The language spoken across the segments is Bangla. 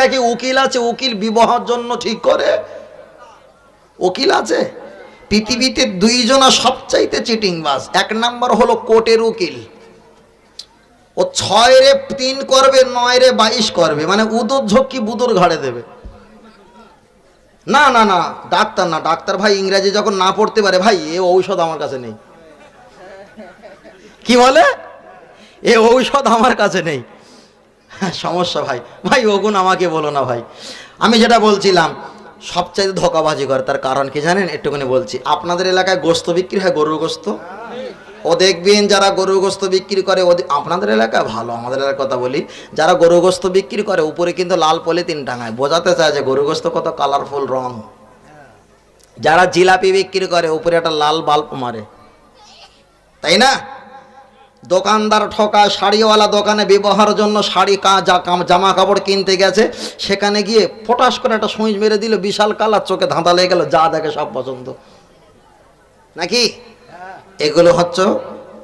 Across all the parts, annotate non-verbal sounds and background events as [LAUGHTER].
এলাকায় কি উকিল আছে? উকিল বিবাহের জন্য ঠিক করে? উকিল আছে? পৃথিবীতে দুইজনা সবচাইতে চিটিং বাস। এক নাম্বার হলো কোর্টের উকিল। ও ছয় রে তিন করবে নয় রে বাইশ করবে। মানে উদর ঝক্কি বুদর ঘাড়ে দেবে। না না না, ডাক্তার না। ডাক্তার ভাই ইংরেজি যখন না পড়তে পারে, ভাই, এ ঔষধ আমার কাছে নেই। কি বলে? এ ঔষধ আমার কাছে নেই। [LAUGHS] সমস্যা ভাই। ভাই, ওগুন আমাকে বলো না ভাই। আমি যেটা বলছিলাম, সবচাইতে ধোকাবাজি করে, তার কারণ কি জানেন? একটুখানি বলছি। আপনাদের এলাকায় গোস্ত বিক্রি হয়, গরুর গোস্ত? ও দেখবেন যারা গরুর গোস্ত বিক্রি করে, ওদের আপনাদের এলাকায় ভালো, আমাদের এলাকার কথা বলি। যারা গরু গোস্ত বিক্রি করে, উপরে কিন্তু লাল পলিথিন টাঙায়। বোঝাতে চায় যে গরু গোস্ত কত কালারফুল রং। যারা জিলাপি বিক্রি করে, উপরে একটা লাল বাল্ব মারে। তাই না? দোকানদার ঠকা শাড়িওয়ালা দোকানে ব্যবহারের জন্য শাড়ি জামা কাপড় কিনতে গেছে। সেখানে গিয়ে ফটাস করে একটা সুইচ মেরে দিল বিশাল কালার চোখে ধাঁধা লেগে গেল যা দেখে সব পছন্দ। নাকি? এগুলো হচ্ছে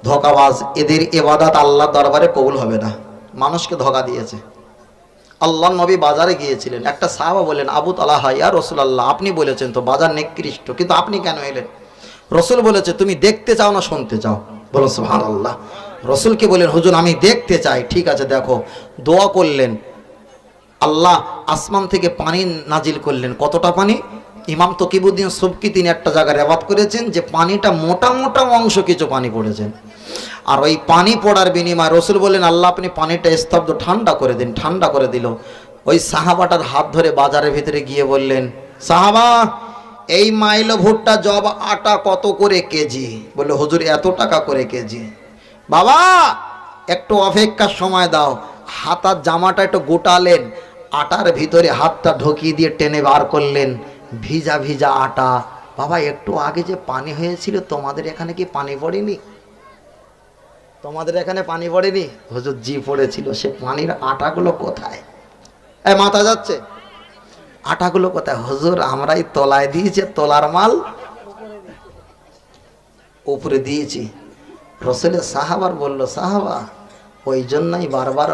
ধোকাবাজ। এদের এবাদাত আল্লাহ দরবারে কবুল হবে না। মানুষকে ধোকা দিয়েছে। আল্লাহ নবী বাজারে গিয়েছিলেন। একটা সাহাবা বলেন আবু তালা হাইয়া রসুল আল্লাহ আপনি বলেছেন তো বাজার নিকৃষ্ট কিন্তু আপনি কেন এলেন? রসুল বলেছে তুমি দেখতে চাও না শুনতে চাও। বলো সুহান আল্লাহ রসুলকে বলেন হুজুর, আমি দেখতে চাই, ঠিক আছে, দেখো। দোয়া করলেন। আল্লাহ আসমান থেকে পানি নাজিল করলেন। কতটা পানি? ইমাম তকিবুদ্দিন সবকি তিনি একটা জায়গায় রেবাত করেছেন যে পানিটা মোটা মোটা অংশ কিছু পানি পড়েছেন আর ওই পানি পড়ার বিনিময়ে রসুল বললেন, আল্লাহ, আপনি পানিটা স্তব্ধ, ঠান্ডা করে দিন, ঠান্ডা করে দিল। ওই সাহাবাটার হাত ধরে বাজারের ভিতরে গিয়ে বললেন, সাহাবা, এই মাইলো ভুট্টা জব আটা কত করে কেজি? বলল, হুজুর, এত টাকা করে কেজি। বাবা, একটু অপেক্ষার সময় দাও। হাতার জামাটা একটু গোটালেন, আটার ভিতরে হাতটা ঢুকিয়ে দিয়ে টেনে বার করলেন, ভিজা ভিজা আটা। বাবা, একটু আগে যে পানি হয়েছিল, তোমাদের এখানে কি পানি পড়েনি? তোমাদের এখানে পানি পড়েনি? হুজুর জি পড়েছিল, সে পানির আটাগুলো কোথায়? এ, মাথা যাচ্ছে। আটাগুলো কোথায়? হুজুর, আমরাই তলায় দিয়েছে, তলার মাল উপরে দিয়েছি। রসুলের সাহাবার বলল, সাহাবা, ওই জন্যই বারবার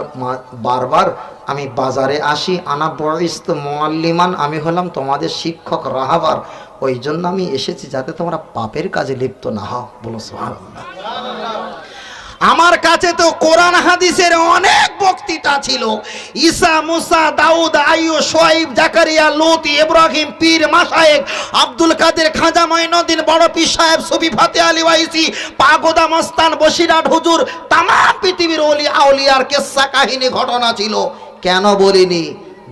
বারবার আমি বাজারে আসি। আনা বয়স্ত মোয়াল্লিমান আমি হলাম তোমাদের শিক্ষক, রাহাবার। ওই জন্য আমি এসেছি যাতে তোমরা পাপের কাজে লিপ্ত না হও। বলো, সুবহানাল্লাহ। আমার কাছে তো কোরআন হাদিসের অনেক বক্তৃতা ছিল। ঈসা, মুসা, দাউদ আইয়ু সোয়াইব জাকারিয়া, লুত, ইব্রাহিম, পীর মাসায়েক আব্দুল কাদের, খাজা মঈনুদ্দিন, বড় পীর সাহেব, সুফি ফাতে আলী ওয়াইসি, পাগোদা মস্তান বসিরাট হুজুর তাম পৃথিবীর ওলি আউলিয়ার কেসা কাহিনী ঘটনা ছিল। কেন বলিনি?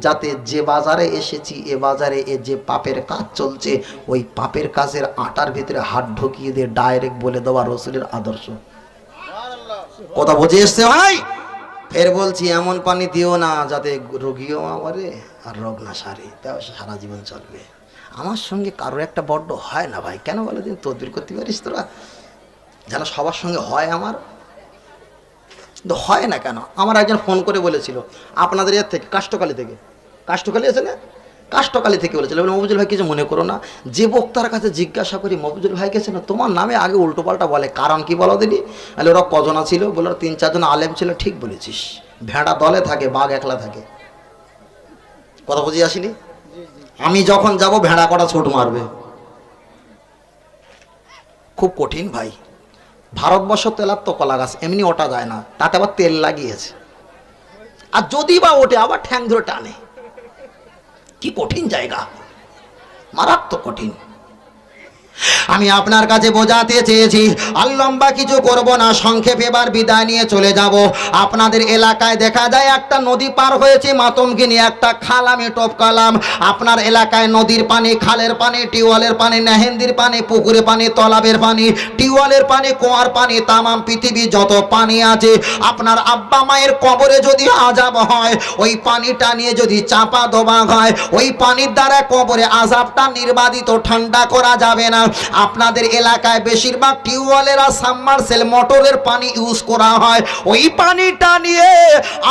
যাতে যে বাজারে এসেছি, এ বাজারে এ যে পাপের কাজ চলছে, ওই পাপের কাজের আটার ভিতরে হাত ঢুকিয়ে দিয়ে ডাইরেক্ট বলে দেওয়া রসুলের আদর্শ। কথা বুঝে এসছে ভাই? ফের বলছি, এমন পানি দিও না যাতে রোগীও আমারে আর রোগ না সারে, তাও সারা জীবন চলবে। আমার সঙ্গে কারোর একটা বড্ড হয় না ভাই। কেন বলে দিন, তদবির করতে পারিস তোরা? যেন সবার সঙ্গে হয় আমার, কিন্তু হয় না কেন? আমার একজন ফোন করে বলেছিল, আপনাদের এর থেকে কাষ্টকালি থেকে। কাষ্টকালি আছে না? কাষ্টকালি থেকে বলেছিল। বলে, মফুজুল ভাই, কিছু মনে করো না। যে বক্তার কাছে জিজ্ঞাসা করি, মফুজুল ভাই গেছে না, তোমার নামে আগে উল্টোপাল্টা বলে, কারণ কি বলো দিদি তাহলে ওরা কজনা ছিল? বলে, ওরা তিন, চারজন আলেম ছিল, ঠিক বলেছিস। ভেড়া দলে থাকে, বাঘ একলা থাকে। কথা বুঝিয়ে আসিনি? আমি যখন যাব, ভেড়া কটা ছোট মারবে। খুব কঠিন ভাই। ভারতবর্ষ তেলার তো কলা গাছ, এমনি ওটা যায় না। তাতে আবার তেল লাগিয়েছে। আর যদি বা ওঠে, আবার ঠ্যাং ধরে টানে। কি কঠিন জায়গা? মারাত্মক কঠিন। আমি আপনার কাছে বোঝাতে চেয়েছি আর লম্বা কিছু করব না, সংক্ষেপে এবার বিদায় নিয়ে চলে যাব। আপনাদের এলাকায় দেখা যায়, একটা নদী পার হয়েছে মাতমকে নিয়ে একটা খাল, আমি টপকালাম আপনার এলাকায় নদীর পানি, খালের পানি, টিউবওয়েলের পানি নেহেন্দির পানি, পুকুরের পানি, তলাবের পানি, টিউবওয়েলের পানি, কুয়ার পানি, তামাম পৃথিবী যত পানি আছে, আপনার আব্বা মায়ের কবরে যদি আজাব হয়, ওই পানিটা নিয়ে যদি চাপা দোবা হয়, ওই পানির দ্বারা কবরে আজাবটা নির্বাদিত, ঠান্ডা করা যাবে না। আপনাদের এলাকায় বেশিরভাগ টিউবওয়েলের আর সাবমার্সেল মোটরের পানি ইউজ করা হয়। ওই পানিটা নিয়ে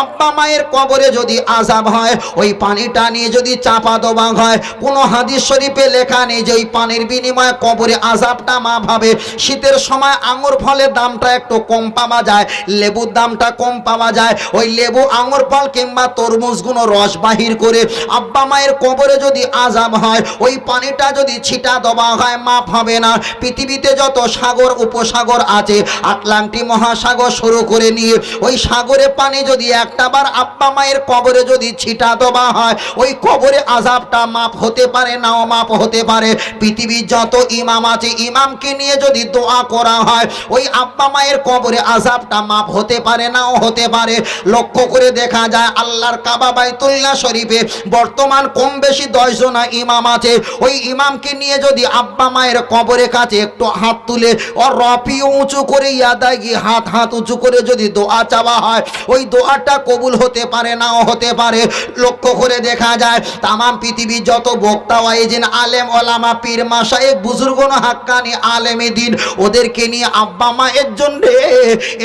আব্বা মায়ের কবরে যদি আজাব হয়, ওই পানিটা নিয়ে যদি চাপা দেওয়া হয়, কোনো হাদিস শরীফে লেখা নেই যে ওই পানির বিনিময়ে কবরে আজাবটা মা ভাবে। শীতের সময় আঙুর ফলের দামটা একটু কম পাওয়া যায়, লেবুর দামটা কম পাওয়া যায়। ওই লেবু, আঙুর ফল কিংবা তরমুজগুলো রস বাহির করে আব্বা মায়ের কবরে যদি আজাব হয়, ওই পানিটা যদি ছিটা দেওয়া হয় মাপ হবে না। পৃথিবীতে যত সাগর, উপসাগর আছে আটলান্টি মহাসাগর শুরু করে নিয়ে, ওই সাগরে পানি যদি একটা বার আব্বা মায়ের কবরে যদি ছিটা দেওয়া হয়, ওই কবরে আজাবটা মাপ হতে পারে, নাও মাপ হতে পারে। পৃথিবীর যত ইমাম আছে, ইমামকে নিয়ে যদি দোয়া করা হয়, ওই আব্বা মায়ের কবরে আজাবটা মাপ হতে পারে, নাও হতে পারে। লক্ষ্য করে দেখা যায়, আল্লাহর কাবা বাইতুল্লাহ শরীফে বর্তমান কম বেশি দশজনা ইমাম আছে। ওই ইমামকে নিয়ে যদি আব্বা মায়ের কবরে কাছে একটু হাত তুলে, ও রফি উঁচু করে ইয়াদা গিয়ে হাত হাত উঁচু করে যদি দোয়া চাওয়া হয়, ওই দোয়াটা কবুল হতে পারে নাও হতে পারে। লক্ষ্য করে দেখা যায়, তামাম পৃথিবীর যত বক্তা, ওয়াইজিন, আলেম, ওলামা, পীর মাসায়েক বুজুর্গন হাক্কানি, আলেমে দিন ওদেরকে নিয়ে আব্বা মায়ের জন্য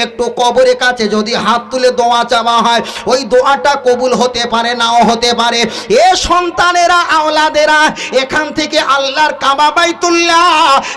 একটু কবরের কাছে যদি হাত তুলে দোয়া চাওয়া হয়, ওই দোয়াটা কবুল হতে পারে নাও হতে পারে। এ সন্তানেরা, আওলাদেরা, এখান থেকে আল্লাহর কাবা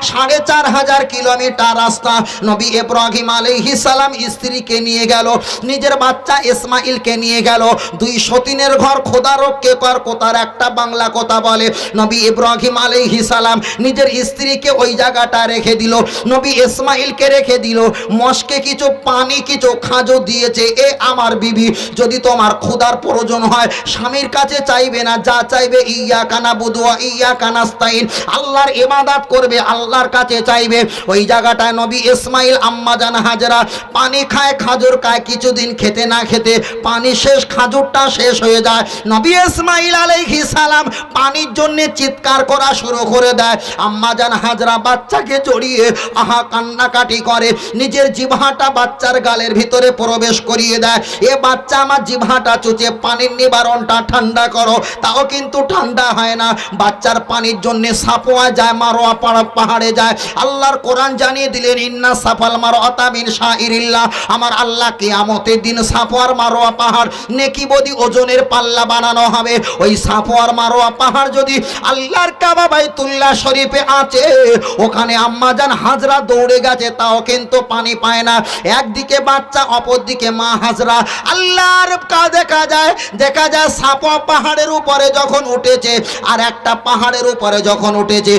সাড়ে চার হাজার কিলোমিটার রাস্তা। নবী ইব্রাহিম আলাইহিস সালাম স্ত্রীকে নিয়ে গেল। নিজের বাচ্চা ইসমাইলকে নিয়ে গেল। দুই সতীনের ঘর খোদারককে কোতার একটা বাংলা কথা বলে। নবী ইব্রাহিম আলাইহিস সালাম নিজের স্ত্রীকে ওই জায়গাটা রেখে দিল। নবী ইসমাইলকে রেখে দিল। মস্কে কিছু পানি, কিছু খাজো দিয়েছে। এ আমার বিবি, যদি তোমার ক্ষুধার প্রয়োজন হয়, স্বামীর কাছে চাইবে না। যা চাইবে, ইয়া কানা বুদুয়া ইয়া কানাস্তাইন আল্লাহর ইবাদত করবে, আল্লাহর কাছে চাইবে। ওই জায়গাটায় নবী ইসমাইল, আম্মা জান, হাজরা, পানি খায়, খাজুর খায়, কিছুদিন খেতে না খেতে পানি শেষ, খাজুরটা শেষ হয়ে যায়। নবী ইসমাইল আলাইহিস সালাম পানির জন্য চিৎকার করা শুরু করে দেয়। আম্মা জান, হাজরা বাচ্চাকে জড়িয়ে আহা কান্নাকাটি করে, নিজের জিভাটা বাচ্চার গালের ভিতরে প্রবেশ করিয়ে দেয়। এ বাচ্চা আমার জিভাটা চুচে, পানির নিবারণটা ঠান্ডা করো, তাও কিন্তু ঠান্ডা হয় না। বাচ্চার পানির জন্য সাপোয়া যায় মারোয়া পাহাড়ে যায়। আল্লাহর কোরআন জানিয়ে দিলেন, ইন্না সাফাল মারো অতাবিন শাহিরিল্লাহ আমার আল্লাহ কিয়ামতের দিন সাপোয়ার মারোয়া পাহাড়, নেকি বদি ওজনের পাল্লা বানানো হবে। ওই সাপোয়ার মারোয়া পাহাড় যদি আল্লাহর কাবা বাইতুল্লাহ শরীফে আছে, ওখানে আম্মাজান হাজরা দৌড়ে গেছে, তাও কিন্তু পানি পায় না। একদিকে বাচ্চা, অপরদিকে মা হাজরা। আল্লাহর কা দেখা যায় দেখা যায় সাপা পাহাড়ের উপরে যখন উঠেছে, আর একটা পাহাড়ের উপরে যখন উঠেছে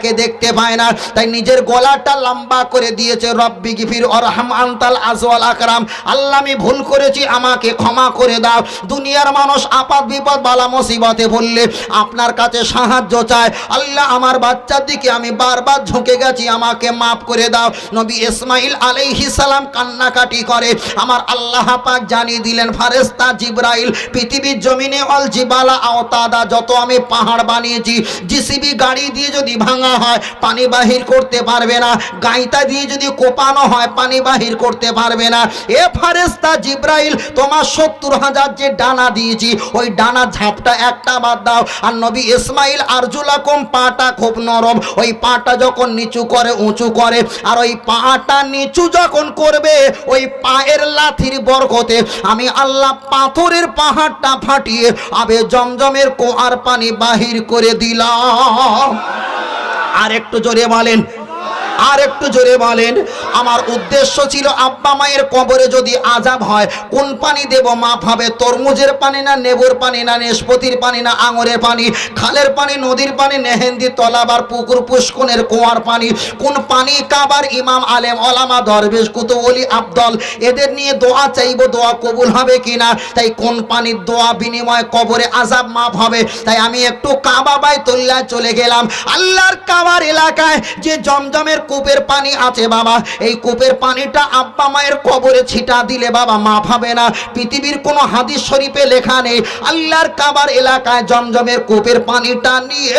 বাচ্চাকে দেখতে পায় না। তাই নিজের গলাটা লম্বা করে দিয়েছে, রব্বি গিফির অরহাম আন্তাল আজওয়াল আকরাম। আল্লাহ, আমি ভুল করেছি, আমাকে ক্ষমা করে দাও। দুনিয়ার মানুষ আপাত বিপদ বালা মুসিবতে বললে আপনার কাছে সাহায্য চায়। আল্লাহ, আমার বাচ্চার দিকে আমি বারবার ঝুঁকে গেছি, আমাকে মাফ করে দাও। নবী ইসমাইল আলাইহিস সালাম কান্নাকাটি করে। আমার আল্লাহ পাক জানিয়ে দিলেন ফারেস্তা জিব্রাইল, পৃথিবীর জমিনে অল জিবালা আওতাদা, যত আমি পাহাড় বানিয়েছি, জিসিবি গাড়ি দিয়ে যদি ভাঙা হয়, পানি বাহির করতে পারবে না। গাইতা দিয়ে যদি কোপানো হয়, পানি বাহির করতে পারবে না। এ ফারেস্তা জিব্রাইল, তোমার সত্তর হাজার যে ডানা দিয়েছি, ওই ডানা ঝাপটা একটা বাদ দাও। আর নবী ইসমাইল, আরজুলাকুম পাটা খুব নরম। ওই পাটা যখন নিচু করে, উঁচু করে, আর ওই পাটা নিচু যখন করবে, ওই পায়ের লাথির বরকতে আমি আল্লাহ পাথরের পাহাড়টা ফাটিয়ে আবে জমজমের কোয়ার পানি বাহির করে দিলাম। আর একটু জোরে বলেন আর একটু জোরে বলেন, আমার উদ্দেশ্য ছিল আব্বা মায়ের কবরে যদি আজাব হয়, কোন পানি দেব মাপ হবে, তরমুজের পানি না নেবুর পানি না নেশপতির পানি না আঙুরের পানি, খালের পানি, নদীর পানি নেহেন্দি তলাবার পুকুর, পুষ্কনের কুয়ার পানি, কোন পানি কাবার ইমাম, আলেম, ওলামা, দরবেশ কুতুবলি আব্দল, এদের নিয়ে দোয়া চাইব, দোয়া কবুল হবে কিনা? তাই কোন পানির দোয়া বিনিময় কবরে আজাব মাপ হবে? তাই আমি একটু কাবা বাই চলে গেলাম। আল্লাহর কাবার এলাকায় যে জমজমের কূপের পানি আছে বাবা। এই কূপের পানিটা আব্বা মায়ের কবরে ছিটা দিলে বাবা মাফ হবে না। পৃথিবীর কোনো হাদিস শরীফে লেখা নেই, আল্লাহর কাবার এলাকায় জমজমের কূপের পানিটা নিয়ে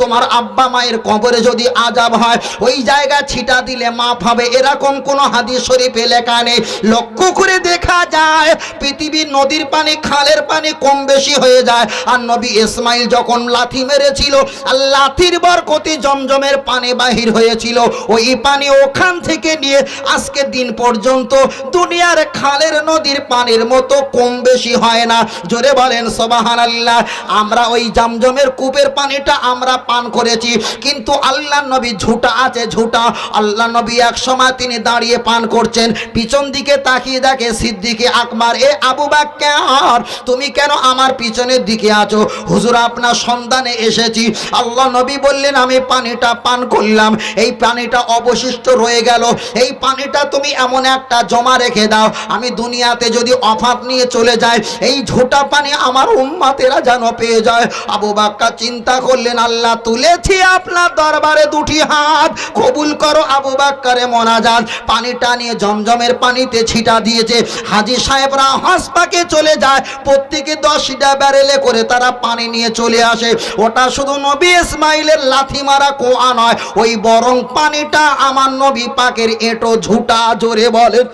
তোমার আব্বা মায়ের কবরে যদি আজাব হয়, ওই জায়গা ছিটা দিলে মাফ হবে এরকম কোনো হাদিস শরীফে লেখা নেই। লক্ষ্য করে দেখা যায়, পৃথিবীর নদীর পানি খালের পানি কম বেশি হয়ে যায়। আর নবী ইসমাইল যখন লাথি মেরেছিল, আর লাথির বরকতি জমজমের পানি বাহির হয়েছিল ওই পানি ওখান থেকে নিয়ে আজকে দিন পর্যন্ত দুনিয়ার খালের নদীর পানির মতো কম বেশি হয় না। জোরে বলেন সবাহান আল্লাহ আমরা ওই জমজমের কূপের পানিটা আমরা পান করেছি, কিন্তু আল্লাহ নবী ঝুটা আছে ঝুটা। আল্লাহ নবী এক সময় তিনি দাঁড়িয়ে পান করছেন। পিছন দিকে তাকিয়ে দেখে সিদ্দিকে আকবর, এ আবু বাক্কার, তুমি কেন আমার পিছনের দিকে আছো? হুজুর, আপনার সন্ধানে এসেছি। আল্লাহ নবী বললেন, আমি পানিটা পান করলাম। এই পানিটা অবশিষ্ট রয়ে গেল। এই পানিটা তুমি এমন একটা জমা রেখে দাও। আমি দুনিয়াতে যদি অফাত নিয়ে চলে যায় এই ঝোটা পানি আমার উম্মাতেরা যেন পেয়ে যায়। আবু বাক্কা চিন্তা করলেন, আল্লাহ তুলেছি আপনার দরবারে দুটি হাত। কবুল করো আবু বাক্কারে মোনাজাত। পানিটা নিয়ে জমজমের পানিতে ছিটা দিয়েছে। হাজি সাহেবরা হাসপাকে চলে যায়। প্রত্যেকে দশটা ব্যারেলে করে তারা পানি নিয়ে চলে আসে। ওটা শুধু নবী ইসমাইলের লাথি মারা কোয়া নয়, ওই বরং পানিটা আমার নবী পাকের এটো ঝুটা জোরে বলেন।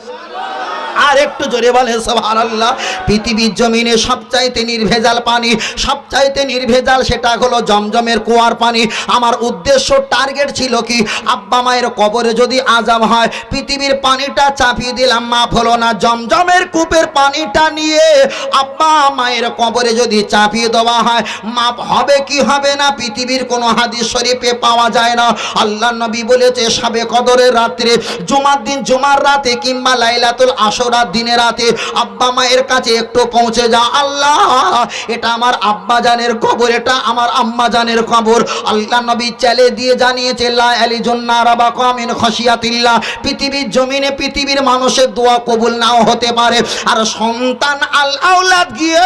আর একটু জোরে বলে সবার আল্লাহ পৃথিবীর জমিনে সবচাইতে নির্ভেজাল পানি, সবচাইতে নির্ভেজাল সেটা হলো জমজমের কুয়ার পানি। আমার উদ্দেশ্য, টার্গেট ছিল কি, আব্বা মায়ের কবরে যদি আজাব হয়, পৃথিবীর পানিটা চাপিয়ে দিলাম, মাফ হলো না। জমজমের কূপের পানিটা নিয়ে আব্বা মায়ের কবরে যদি চাপিয়ে দেওয়া হয় মাপ হবে কি হবে না, পৃথিবীর কোনো হাদিস শরীফে পাওয়া যায় না। আল্লাহ নবী বলেছে, সাবে কদরের রাত্রে, জুমার দিন, জুমার রাতে কিংবা লাইলাতুল আসরার দিনে রাতে আব্বা মায়ের কাছে একটু পৌঁছে যা, আল্লাহ, এটা আমার আব্বা জানের কবর, এটা আমার আম্মা জানের কবর। আল্লাহ নবী চালে দিয়ে জানিয়েছে, লা আলি জন্না রাবা কামিন খসিয়াতিল্লাহ পৃথিবীর জমিনে পৃথিবীর মানুষের দোয়া কবুল নাও হতে পারে। আর সন্তান আল আওলাদ গিয়ে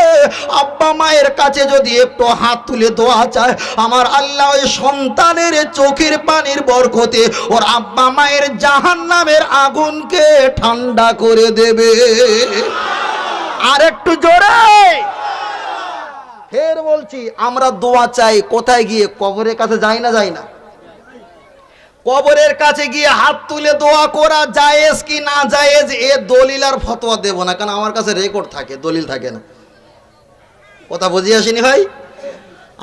আব্বা মায়ের কাছে যদি একটু হাত তুলে দোয়া চায়, আমার আল্লাহ ওই সন্তানের চোখের পানির বরকতে ওর আব্বা মায়ের জাহান নামের আগুনকে ঠান্ডা করে দেবে। আর একটু জোরে। ফের বলছি আমরা দোয়া চাই কোথায় গিয়ে? কবরের কাছে যাই না যাই না? কবরের কাছে গিয়ে হাত তুলে দোয়া করা জায়েজ কি না জায়েজ এ দলিল আর ফতোয়া দেব না কারণ আমার কাছে রেকর্ড থাকে দলিল থাকে না। কথা বুঝি আসেনি ভাই?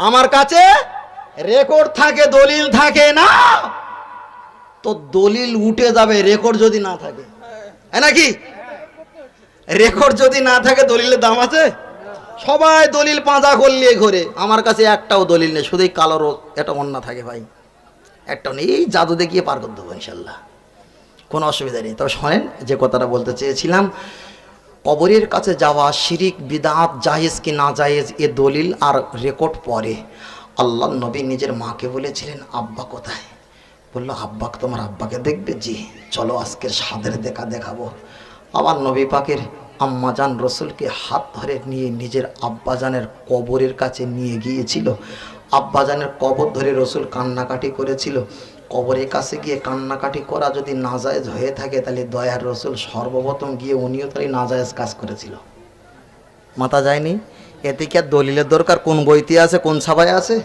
আমার কাছে রেকর্ড থাকে দলিল থাকে না। তো দলিল উঠে যাবে রেকর্ড যদি না থাকে। হ্যাঁ নাকি? রেকর্ড যদি না থাকে, দলিলের দাম আছে? সবাই দলিল পাঁজা করলে ঘরে। আমার কাছে একটাও দলিল নেই শুধুই কালো রোগ এটা অন্য থাকে ভাই। একটাও নেই, এই জাদু দেখিয়ে পার করে দেবো ইনশাল্লাহ। কোনো অসুবিধা নেই। তবে শোনেন, যে কথাটা বলতে চেয়েছিলাম, কবরের কাছে যাওয়া শিরিক, বিদাত, জায়েজ কি না জায়েজ, এ দলিল আর রেকর্ড পরে। আল্লাহ নবী নিজের মাকে বলেছিলেন, আব্বা কোথায়? বলল আব্বা তোমার আব্বাকে দেখবে? জি, চলো আজকের সাদের দেখা দেখাবো। আবার নবী পাকের আম্মাজান রসুলকে হাত ধরে নিয়ে নিজের আব্বাজানের কবরের কাছে নিয়ে গিয়েছিল। আব্বাজানের কবর ধরে রসুল কান্নাকাটি করেছিল। কবরের কাছে গিয়ে কান্নাকাটি করা যদি নাজায়েজ হয়ে থাকে, তাহলে দয়ার রসুল সর্বপ্রথম গিয়ে উনিও তাহলে নাজায়েজ কাজ করেছিল। মাথা যায়নি? এতে কি আর দলিলের দরকার? কোন বইতে আছে, কোন সভায় আছে?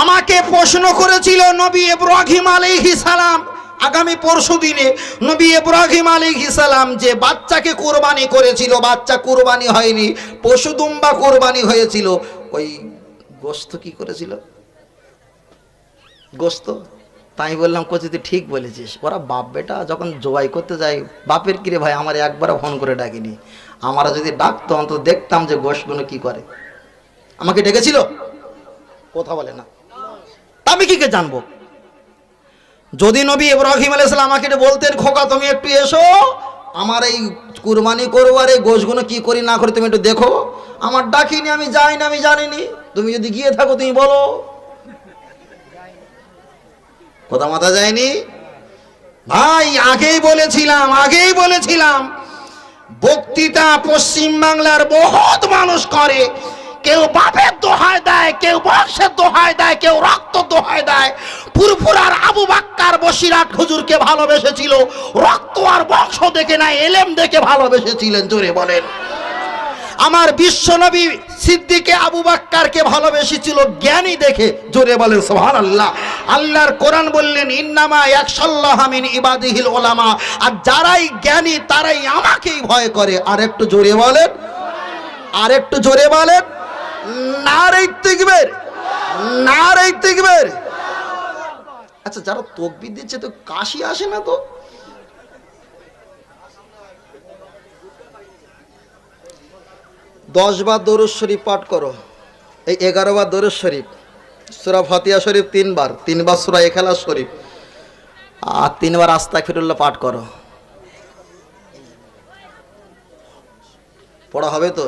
আমাকে প্রশ্ন করেছিল নবী ইব্রাহিম আলাইহি সালাম আগামী পরশু দিনে নবী ইব্রাহিম আলাইহি সালাম যে বাচ্চাকে কোরবানি করেছিল, বাচ্চা কোরবানি হয়নি, পশু দুম্বা কোরবানি হয়েছিল, ওই গোস্ত কি করেছিল? গোস্ত? তাই বললাম, কোচি, তুই ঠিক বলেছিস। ওরা বাপ বেটা যখন জবাই করতে যায়, বাপের কিরে ভাই, আমার একবারও ফোন করে ডাকিনি। আমরা যদি ডাকতো, অন্তত দেখতাম যে গোশগুলো কি করে। আমাকে ডেকেছিল? কথা বলে না। আমি কি কে জানব? যদি নবী ইব্রাহিম আলাইসালাম আমাকে এটা বলতেন, খোকা, তুমি একটু এসো। আমার এই কুরবানি করব আর এই গোশগুলো কি করি, না করি, তুমি একটু দেখো। আমার ডাকিনি, আমি যাই না আমি জানিনি। তুমি যদি গিয়ে থাকো, তুমি বলো। কথা মাথা যায়নি? ভাই, আগেই বলেছিলাম আগেই বলেছিলাম। বক্তৃতা পশ্চিম বাংলার বহুত মানুষ করে। কেউ বাপের দোহায় দেয়, কেউ বংশের দোহায় দেয়, কেউ রক্ত দোহায় দেয়। পুরপুরার আবু বাক্কার বসিরাট হুজুরকে ভালোবেসেছিল। রক্ত আর বংশ দেখে না এলেম দেখে ভালোবেসেছিলেন, জোরে বলেন। আমার বিশ্বনবী সিদ্দিকে আবু বাক্কারকে ভালোবেসেছিল, জ্ঞানী দেখে, জোরে বলেন সোহান আল্লাহ আল্লাহর কোরআন বললেন, ইন্নামা একশাল্লাহ মিন ইবাদিহিল ওলামা আর যারাই জ্ঞানী, তারাই আমাকেই ভয় করে। আর একটু জোরে বলেন আর একটু জোরে বলেন। না রে তিকবের না রে তিকবের আচ্ছা যারা তকবির দিচ্ছে তো কাশি আসে না তো? দশ বার দরুদ শরীফ পাঠ করো। এই এগারো বার দরুদ শরীফ। সুরা ফতিয়া শরীফ তিনবার তিনবার সুরা এখালা শরীফ। আর তিনবার আস্তা ফিরুল্লাহ পাঠ করো। পড়া হবে তো?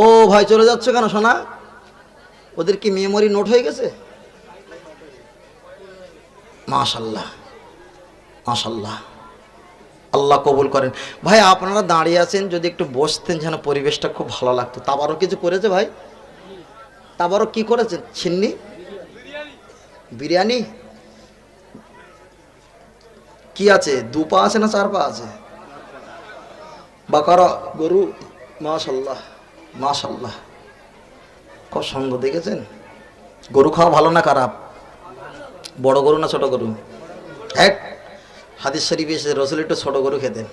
ও ভাই, চলে যাচ্ছে কেন সোনা? ওদের কি মেমোরি নোট হয়ে গেছে? মাশাল্লাহ মাশাল্লাহ। আল্লাহ কবুল করেন। ভাই, আপনারা দাঁড়িয়ে আছেন, যদি একটু বসতেন যেন পরিবেশটা খুব ভালো লাগতো। তাবারও কিছু করেছে ভাই? তাবারও কি করেছেন ছিন্নি? বিরিয়ানি? কি আছে? দু পা আছে না চার পা আছে? বাকারা গরু? মাশাল্লাহ। মাশাল্লাহ খুব সুন্দর দেখেছেন? গরু খাওয়া ভালো না খারাপ? বড় গরু না ছোট গরু? এক, হাদিস শরীফ এসে রসুল একটু ছোট গরু খেতেন।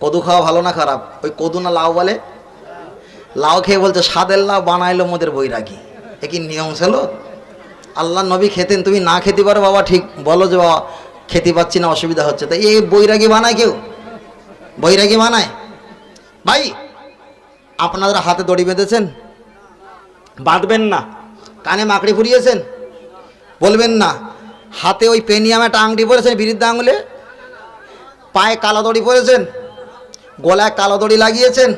কদু খাওয়া ভালো না খারাপ? ওই কদু না লাউ বলে? লাউ খেয়ে বলছে সাদের লাউ বানাইলো মোদের বৈরাগী। এ কি নিয়ম ছিল আল্লাহ নবী খেতেন, তুমি না খেতে পারো বাবা, ঠিক বলো যে বাবা, খেতে পাচ্ছি না, অসুবিধা হচ্ছে। তাই এই বৈরাগী বানায় কেউ? বৈরাগী বানায়? ভাই আপনারা হাতে দড়ি বেঁধেছেন? বাঁধবেন না। কানে মাকড়ি ফুরিয়েছেন? বলবেন না। হাতে ওই পেনিয়াম একটা আংটি পরেছেন বিরুদ্ধে আঙুলে? পায়ে কালো দড়ি পরেছেন? গলায় কালো দড়ি লাগিয়েছেন?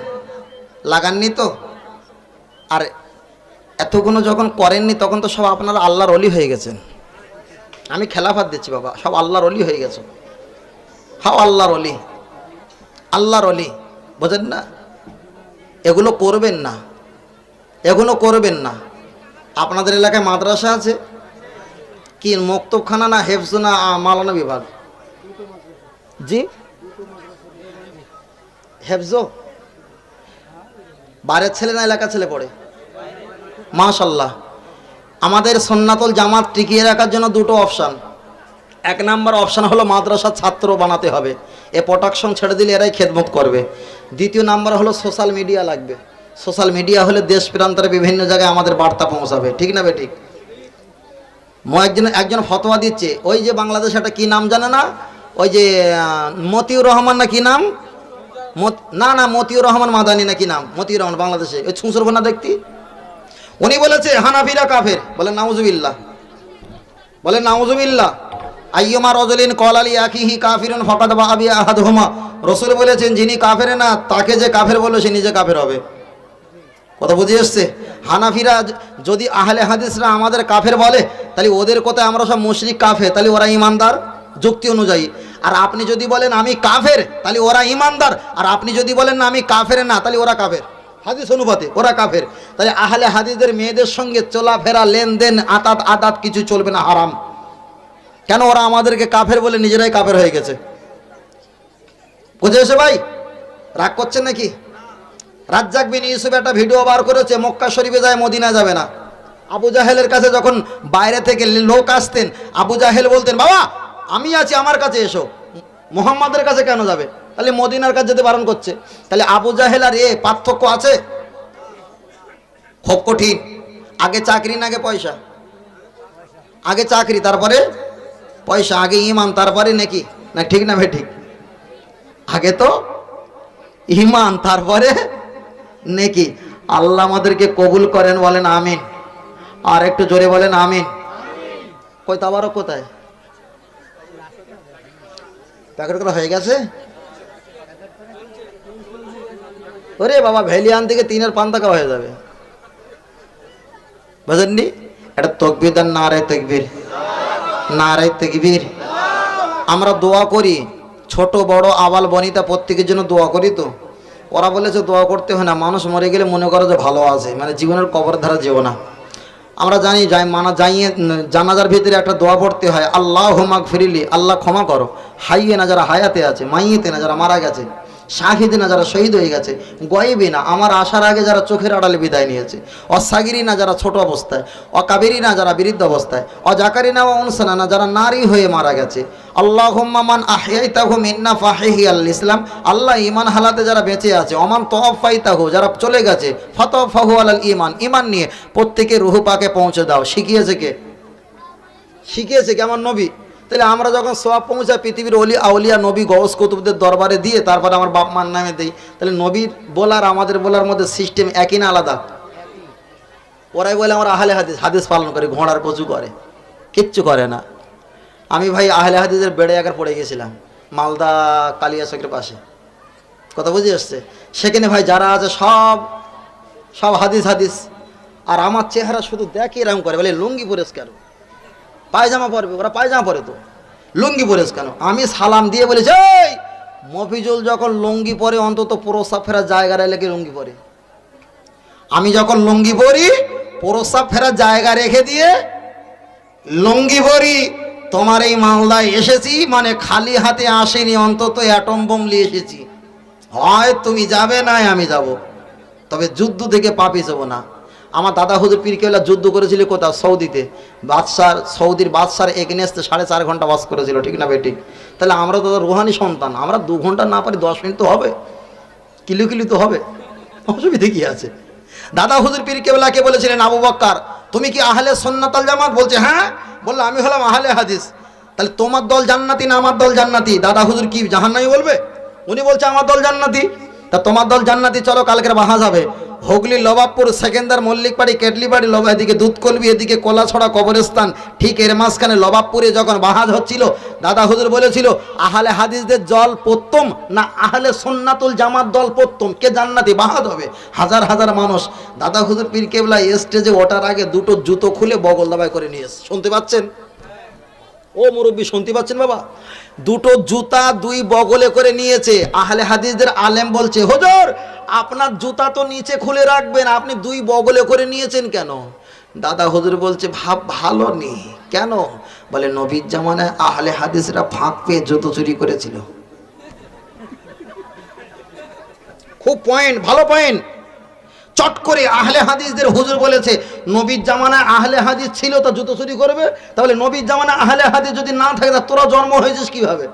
লাগাননি তো? আর এতগুলো যখন করেননি, তখন তো সব আপনারা আল্লাহর অলি হয়ে গেছেন। আমি খেলাফাত দিচ্ছি বাবা, সব আল্লাহর অলি হয়ে গেছে। হাও আল্লাহর অলি আল্লাহর অলি, বোঝেন না? এগুলো করবেন না। এগুলো করবেন না। আপনাদের এলাকায় মাদ্রাসা আছে? কি মক্তবখানা না হেফজ না মালানা বিভাগ? জি? হেফজ? বাইরের ছেলে না এলাকার ছেলে পড়ে? মাশাল্লাহ। আমাদের সন্ন্যাতল জামাত টিকিয়ে রাখার জন্য দুটো অপশান। এক নাম্বার অপশান হলো মাদ্রাসার ছাত্র বানাতে হবে। এ প্রোটাকশন ছেড়ে দিলে এরাই খেদমত করবে। দ্বিতীয় নাম্বার হলো সোশ্যাল মিডিয়া লাগবে। সোশ্যাল মিডিয়া হলে দেশ প্রান্তরে বিভিন্ন জায়গায় আমাদের বার্তা পৌঁছাবে। ঠিক না বে ঠিক ম একজন একজন ফতোয়া দিচ্ছে, ওই যে বাংলাদেশ একটা কী নাম জানে না? ওই যে মতিউর রহমান না কি নাম? না না, মতিউর রহমান মাদানি না কি নাম? মতিউর রহমান বাংলাদেশে। ওই ছুঁসর না দেখতি? উনি বলেছে, হানাফিরা কাফের। বলে, নাউজুবিল্লাহ। বলে, নাউজুবিল্লাহ। আইয়মা রজলিন কলালি আকিহি কাফিরুন ফকাত বা আবি আহাদ রসুল বলেছেন, যিনি কাফের না, তাকে যে কাফের বলল, সে নিজে কাফের হবে। কথা বুঝে এসছে? হানাফিরা যদি আহলে হাদিসরা আমাদের কাফের বলে, তাহলে ওদের কথায় আমরা সব মুশরিক কাফের, তাহলে ওরা ইমানদার যুক্তি অনুযায়ী। আর আপনি যদি বলেন, আমি কাফের তাহলে ওরা ইমানদার। আর আপনি যদি বলেন, না, আমি কাফের না তাহলে ওরা কাফের। হাদিস অনুপাতে ওরা কাফের। তাহলে আহলে হাদিসদের মেয়েদের সঙ্গে চলাফেরা, লেনদেন, আতাত, আদাত কিছু চলবে না, হারাম। কেন ওরা আমাদেরকে কাফের বলে নিজেরাই কাফের হয়ে গেছে? বুঝে এসে ভাই? রাগ করছেন নাকি? রাজ্জাক বিন ইউসুফ একটা ভিডিও বার করেছে, মক্কা শরীফে যায় মদিনা যাবে না। আবু জাহেলের কাছে যখন বাইরে থেকে লোক আসতেন, আবু জাহেল বলতেন, বাবা, আমি আছি, আমার কাছে এসো। মোহাম্মদের কাছে কেন যাবে? তাহলে মদিনার কাছে যেতে বারণ করছে। তাহলে আবু জাহেল আর এ পার্থক্য আছে? খুব কঠিন। আগে চাকরি না, আগে পয়সা। আগে চাকরি, তারপরে পয়সা আগে ইমান তারপরে নাকি? না ঠিক না ভাই ঠিক? আগে তো ইমান তারপরে নেকি? আল্লাহ আমাদেরকে কবুল করেন, বলেন আমিন। আর একটু জোরে বলেন আমিন। কই তাবারও কোথায়? প্যাকেট হয়ে গেছে? ওরে বাবা ভ্যালিয়ান থেকে তিনের পান হয়ে যাবে। বুঝেননি? এটা তকবির দেন না রে তকবির। না রে আমরা দোয়া করি, ছোট বড় আবাল বনিতা প্রত্যেকের জন্য দোয়া করি তো। ওরা বলেছে দোয়া করতে হয় না, মানুষ মরে গেলে মনে করো যে ভালো আছে মানে জীবনের কবর ধারা যেও না। আমরা জানি যাই, মানা যাইয়ে জানাজার ভিতরে একটা দোয়া পড়তে হয় আল্লাহ হোমাক ফিরিলি আল্লাহ ক্ষমা করো। হাইয়ে না যারা হায়াতে আছে, মাইয়েতে না যারা মারা গেছে। শাহিদে না যারা শহীদ হয়ে গেছে গয়েবি না আমার আসার আগে যারা চোখের আড়ালে বিদায় নিয়েছে অসাগিরি না যারা ছোট অবস্থায় অকাবেরি না যারা বৃদ্ধ অবস্থায় অজাকারি না অনুসানা না যারা নারী হয়ে মারা গেছে। আল্লাহ আহিয়াই তাহু মিন্না ফাহিহি আল ইসলাম, আল্লাহ ইমান হালাতে যারা বেঁচে আছে অমান তফাই তাহু যারা চলে গেছে ফতফাহু আল ইমান ইমান নিয়ে প্রত্যেকে রুহু পাকে পৌঁছে দাও। শিখিয়েছে কে? শিখিয়েছে কে আমার নবী? তাহলে আমরা যখন সব পৌঁছায় পৃথিবীর অলি আউলিয়া নবী গৌস কুতুবদের দরবারে দিয়ে তারপরে আমার বাপ মার নামে দিই, তাহলে নবীর বলার, আমাদের বলার মধ্যে সিস্টেম একই না আলাদা? ওরাই বলে আমার আহলে হাদিস হাদিস পালন করে, ঘোড়ার কচু করে, কিচ্ছু করে না। আমি ভাই আহলে হাদিসের বেড়ে একবার পড়ে গেছিলাম, মালদা কালিয়া চকের পাশে। কথা বুঝে আসছে? সেখানে ভাই যারা আছে সব সব হাদিস হাদিস। আর আমার চেহারা শুধু দেখে এরকম করে, বলে লুঙ্গি পরেস কেন? পায়জামা পরবে, ওরা পায়জামা পরে তো। লুঙ্গি পরেস কেন? আমি সালাম দিয়ে বলেছি, এই, মফিজুল যখন লুঙ্গি পরে, অন্তত প্রসাব ফেরার জায়গা রেখে লুঙ্গি পরে। আমি যখন লুঙ্গি পরি প্রসাব ফেরার জায়গা রেখে দিয়ে লুঙ্গি পরি, তোমার এই মালদায় এসেছি মানে খালি হাতে আসেনি, অন্তত অ্যাটম বোম নিয়ে এসেছি। হয় তুমি যাবে না আমি যাব। তবে যুদ্ধ থেকে পাপি যাব না। আমার দাদা হুজুর পীরকেলা যুদ্ধ করেছিল কোথাও, সৌদিতে। বাদশার, সৌদির বাদশার এগেনেস্টে সাড়ে চার ঘণ্টা বাস করেছিল, ঠিক না বেঠিক তাহলে আমরা তো রুহানি সন্তান, আমরা দু ঘণ্টা না পারি, দশ মিনিট তো হবে। কিলো কিলো তো হবে। অসুবিধে কি আছে? দাদা হুজুর পীর কেবলাকে বলেছিলেন, আবু বক্কার, তুমি কি আহলে সন্ন্যাতাল জামাত? বলছে হ্যাঁ। বলল, আমি হলাম আহলে হাদিস। তাহলে তোমার দল জান্নাতি না আমার দল জান্নাতি? দাদা হুজুর কি জাহান্নাই বলবে? উনি বলছে, আমার দল জান্নাতি। তা তোমার দল জান্নাতি, চলো কালকের বাহা যাবে হুগলি লবাবপুর, সেকেন্দার, মল্লিকবাড়ি, কেটলিবাড়ি, লবা এদিকে দুধকলবি, এদিকে কলাছড়া, কবরস্থান। ঠিক এর মাঝখানে লবাবপুরে যখন বাহাজ হচ্ছিল, দাদা হুজুর বলেছিল, আহলে হাদিসদের জল পত্তম না আহলে সন্নাতুল জামাত দল পত্তম কে জান্নাতি? বাহাদ হবে। হাজার হাজার মানুষ। দাদা হুজুর পীর কেবলা স্টেজে ওঠার আগে দুটো জুতো খুলে বগল দাবাই করে নিয়ে শুনতে পাচ্ছেন? ও মুরব্বী, শুনতে পাচ্ছেন বাবা? দুটো জুতা দুই বগলে করে নিয়েছে। আহলে হাদিসদের আলেম বলছে, হুজুর, আপনার জুতা তো নিচে খুলে রাখবেন, আপনি দুই বগলে করে নিয়েছেন কেন? দাদা হুজুর বলছে, ভাব, ভালো নেই। কেন? বলে, নবীর জামানায় আহলে হাদিসরা ফাঁক পেয়ে জুতো চুরি করেছিল। খুব পয়েন্ট ভালো পয়েন্ট চট করে আহলে হাদিসদের হুজুর বলেছে, নবীর জামানায় আহলে হাদিস ছিল তা জুতো চুরি করবে? তাহলে নবীর জামানায় আহলে হাদিস যদি না থাকে, তা তোরা জন্ম হয়েছিস কীভাবে?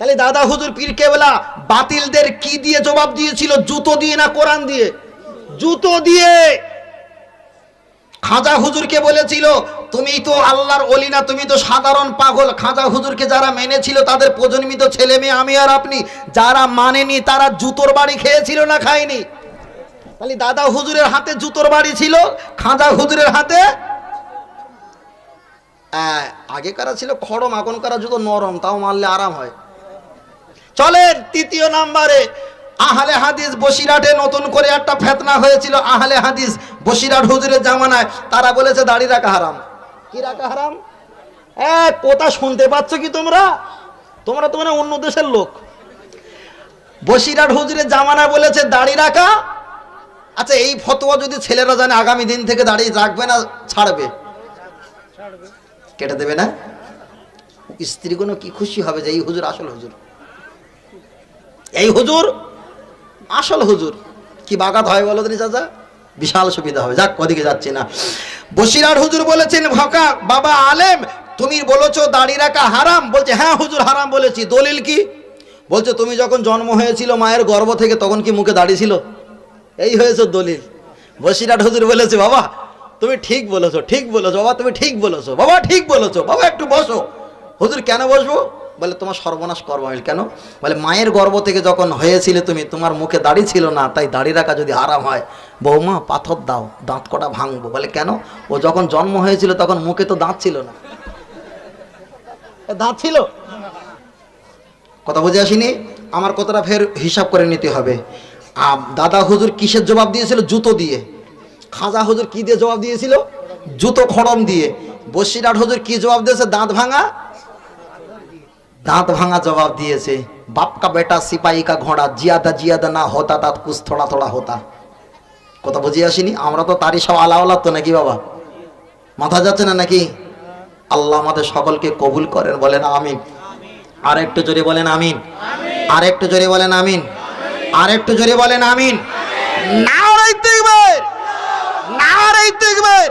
তাহলে দাদা হুজুর পীর কেবলা বাতিলদের কি দিয়ে জবাব দিয়েছিল? জুতো দিয়ে না কোরআন দিয়ে? জুতো দিয়ে। খাজা হুজুরকে বলেছিল তুমি তো আল্লাহর অলি না তুমি তো সাধারণ পাগল। খাজা হুজুরকে যারা মেনেছিল তাদের প্রজন্মিত ছেলে মেয়ে আমি আর আপনি। যারা মানেনি তারা জুতোর বাড়ি খেয়েছিল না খায়নি? তাহলে দাদা হুজুরের হাতে জুতোর বাড়ি ছিল খাজা হুজুরের হাতে? আহ, আগেকারা ছিল? খড়ম এখনকার জুতো? নরম তাও মারলে আরাম হয়। চলেন তৃতীয় নাম্বারে। আহলে হাদিস বসিরাটে নতুন করে একটা ফেতনা হয়েছিল। আহলে হাদিস বসিরাট হুজুরের জামানায় তারা বলেছে দাড়ি রাখা হারাম। কি রাখা হারাম? এ কথা শুনতে পাচ্ছ কি তোমরা? তোমরা তো মানে অন্য দেশের লোক। বসিরাট হুজুরের জামানা বলেছে, দাড়ি রাখা। আচ্ছা এই ফতোয়া যদি ছেলেরা জানে, আগামী দিন থেকে দাঁড়িয়ে রাখবে না, ছাড়বে? কেটে দেবে না? স্ত্রীগুলো কি খুশি হবে যে, এই হুজুর আসল হুজুর। এই হুজুর আসল হুজুর। কি বাগাত হয় বলো দিনি চাচা? বিশাল সুবিধা হবে। যাক, ওদিকে যাচ্ছি না। বসিরার হুজুর বলেছেন, ভকা, বাবা আলেম, তুমি বলেছ দাড়ি রাখা হারাম। বলছে হ্যাঁ হুজুর, হারাম বলেছি। দলিল কি? বলছে, তুমি যখন জন্ম হয়েছিল মায়ের গর্ভ থেকে, তখন কি মুখে দাড়ি ছিল? এই হয়েছে দলিল। বসিরাট হুজুর বলেছে, বাবা, তুমি ঠিক বলেছ ঠিক বলেছ, বাবা, তুমি ঠিক বলেছ, বাবা, ঠিক বলেছ, বাবা, একটু বসো। হুজুর, কেন বসবো? বলে তোমার সর্বনাশ করব আমি কেন? বলে মায়ের গর্ভ থেকে যখন হয়েছিলে তুমি তোমার মুখে দাড়ি ছিল না তাই দাড়ি রাখা যদি আরাম হয় বৌমা পাথর দাও দাঁত কটা ভাঙবো। বলে কেন? ও যখন জন্ম হয়েছিল তখন মুখে তো দাঁত ছিল না। দাঁত ছিল? কথা বুঝে আসিনি? আমার কথাটা ফের হিসাব করে নিতে হবে। আম, দাদা হুজুর কিসের জবাব দিয়েছিল? জুতো দিয়ে। খাজা হুজুর কি দিয়ে জবাব দিয়েছিল? জুতো খড়ম দিয়ে। বসিরাট হুজুর কি জবাব দিয়েছে? দাঁত ভাঙা? দাঁত ভাঙা জবাব দিয়েছে বাপ কা বেটা সিপাহী কা ঘোড়া, জিয়াদা জিয়াদা না হতা তাত কুছ থোড়া থোড়া হতা। কথা বুঝিয়ে আসিনি? আমরা তো তারই সব আলা আলা তো নাকি বাবা? মাথা যাচ্ছে না নাকি? আল্লাহ আমাদের সকলকে কবুল করেন, বলেন আমিন। আর একটু জোরে বলেন আমিন। আর একটু জোরে বলেন আমিন। আর একটু জোরে বলেন আমিন। নারাই তাকবীর নারাই তাকবীর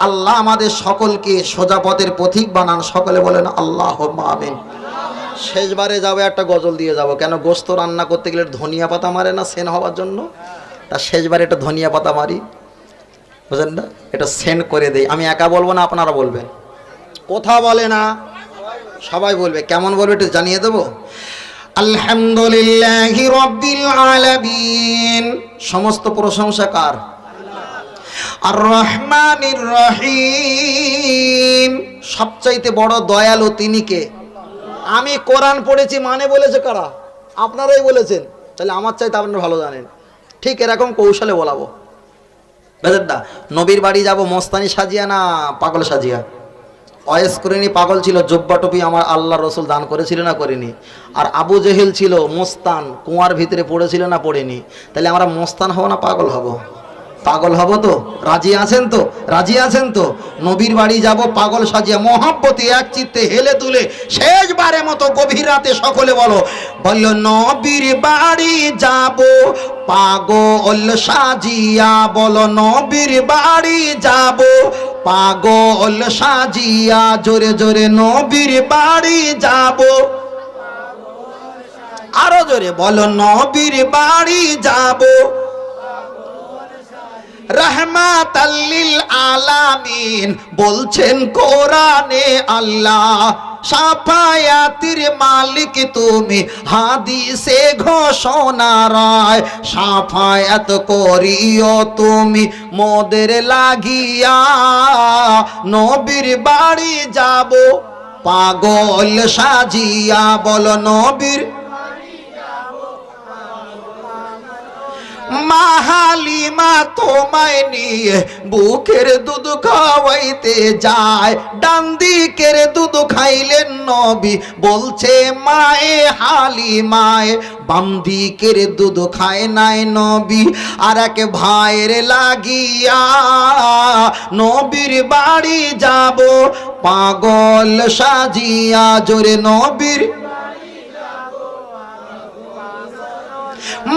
আল্লাহ আমাদের সকলকে সোজা পথের পথিক বানান। সকলে বলেন আল্লাহ আমিন। শেষবারে যাব, একটা গজল দিয়ে যাব। কেন, গোস্ত রান্না করতে গেলে ধনিয়া পাতা মারে না সেন হওয়ার জন্য? তা শেষবারে একটা ধনিয়া পাতা মারি। বুঝলেন না? এটা সেন্ড করে দেই। আমি একা বলব না, আপনারা বলবেন। কথা বলে না, সবাই বলবে। কেমন বলবে একটু জানিয়ে দেবো? আলহামদুলিল্লাহ রব্বিল আলামিন। সমস্ত প্রশংসা কার? আর রহিম। সবচাইতে বড় দয়ালু তিনি কে? আমি কোরআন পড়েছি মানে বলেছে কারা? আপনারাই বলেছেন। তাহলে আমার চাইতে আপনারা ভালো জানেন। ঠিক এরকম কৌশলে বলাবো। বেদের দা নবীর বাড়ি যাব, মস্তানি সাজিয়া না পাগল সাজিয়া? অয়েস করিনি, পাগল ছিল, জব্বা টুপি আমার আল্লাহ রসুল দান করেছিল না করিনি? আর আবু জেহেল ছিল, মোস্তান, কুয়ার ভিতরে পড়েছিল না পড়েনি? তাহলে আমরা মোস্তান হব না পাগল হব? পাগল হব তো? রাজি আছেন তো? রাজি আছেন তো? নবীর বাড়ি যাব, পাগল সাজিয়া মহাব্বতে এক চিত্তে হেলে তুলে শেষবারের মতো গভীর রাতে সকলে বলো, বলল, নবীর বাড়ি যাব, পাগল সাজিয়া বলো, নবীর বাড়ি যাব, পাগল সাজিয়া জোরে জোরে নবীর বাড়ি যাব। আরও জোরে বলো, নবীর বাড়ি যাব রহমাতাল্লিল আলামিন বলছেন, কোরআনে আল্লাহ সাফায়াতির মালিক তুমি। হাদিসে ঘোষণা রায়, সাফায়াত করিও তুমি। মোদের লাগিয়া নবীর বাড়ি যাব, পাগল সাজিয়া বল নবীর মাহালিমা তোমায় নিয়ে বুকের দুধ খাওয়াইতে যায়। ডান দিকের দুধ খাইলেন নবী, বলছে, মায়ে হালিমায় বাম দিকের দুধ খায় নাই নবী। আর এক ভাইয়ের লাগিয়া নবীর বাড়ি যাব, পাগল সাজিয়া জোরে নবীর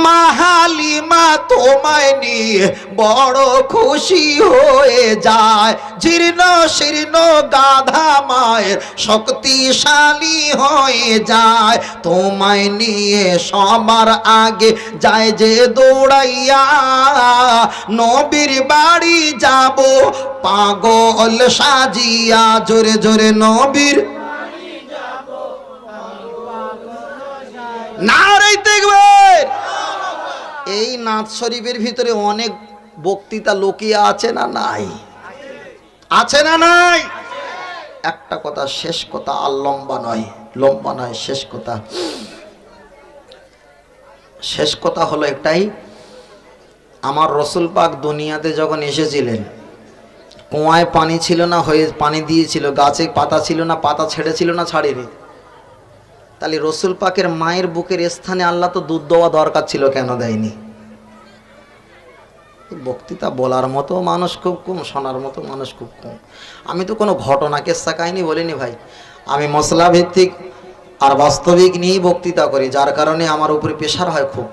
মাহালিমা তোমায় নিয়ে বড় খুশি হয়ে যায়। জীর্ণ শীর্ণ গাধা মায়ের শক্তিশালী হয়ে যায়। তোমায় নিয়ে সবার আগে যায় যে দৌড়াইয়া নবীর বাড়ি যাব। পাগল সাজিয়া জোরে জোরে নবীর নারাই দেখবেন এই নাথ শরীফের ভিতরে অনেক বক্তৃতা লুকিয়ে আছে না নাই? আছে না নাই? একটা কথা শেষ কথা আর লম্বা নয় লম্বা নয়, শেষ কথা। শেষ কথা হলো একটাই, আমার রসুল পাক দুনিয়াতে যখন এসেছিলেন, কুয়ায় পানি ছিল না হয়ে, পানি দিয়েছিল, গাছে পাতা ছিল না, পাতা ছেড়েছিল না ছাড়েনি। তাহলে রসুল পাকের মায়ের বুকের স্থানে আল্লাহ তো দুধ দেওয়া দরকার ছিল কেন দেয়নি? বক্তৃতা বলার মতো মানুষ খুব কম, শোনার মতো মানুষ খুব কম। আমি তো কোনো ঘটনা কেসা কাহিনী বলিনি ভাই। আমি মশলা ভিত্তিক আর বাস্তবিক নিয়েই বক্তৃতা করি, যার কারণে আমার উপরে প্রেশার হয় খুব।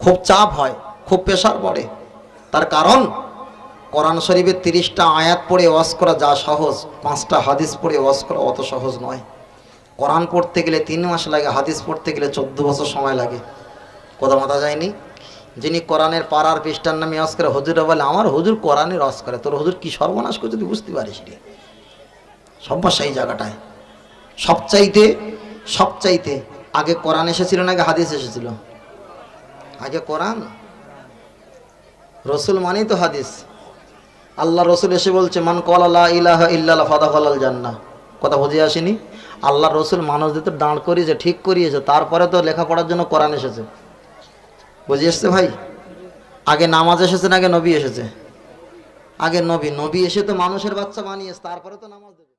খুব চাপ হয়, খুব প্রেশার পড়ে। তার কারণ, কোরআন শরীফের তিরিশটা আয়াত পড়ে ওয়াজ করা যা সহজ, পাঁচটা হাদিস পড়ে ওয়াজ করা অত সহজ নয়। কোরআন পড়তে গেলে তিন মাস লাগে, হাদিস পড়তে গেলে চোদ্দ বছর সময় লাগে। কথা মাথা যায়নি? যিনি কোরআনের পাড়ার পৃষ্ঠার নামে রস করে, হুজুরা বলে, আমার হুজুর কোরআনে রস করে, তোর হুজুর কি সর্বনাশ করে যদি বুঝতে পারিস রে সমস্যা এই জায়গাটায়। সবচাইতে সবচাইতে আগে কোরআন এসেছিল না আগে হাদিস এসেছিল? আগে কোরআন? রসুল মানেই তো হাদিস। আল্লাহ রসুল এসে বলছে, মান কল আল্লাহ ইলাহা ইল্লাল্লাহ ফাদা কলাল জান্না কথা বুঝে আসেনি? আল্লাহ রসুল মানুষদের তো দাঁড় করিয়েছে, ঠিক করিয়েছে। তারপরে তো লেখাপড়ার জন্য কোরআন এসেছে। বুঝে এসছে ভাই? আগে নামাজ এসেছে না আগে নবী এসেছে? আগে নবী নবী এসে তো মানুষের বাচ্চা বানিয়েছে, তারপরে তো নামাজ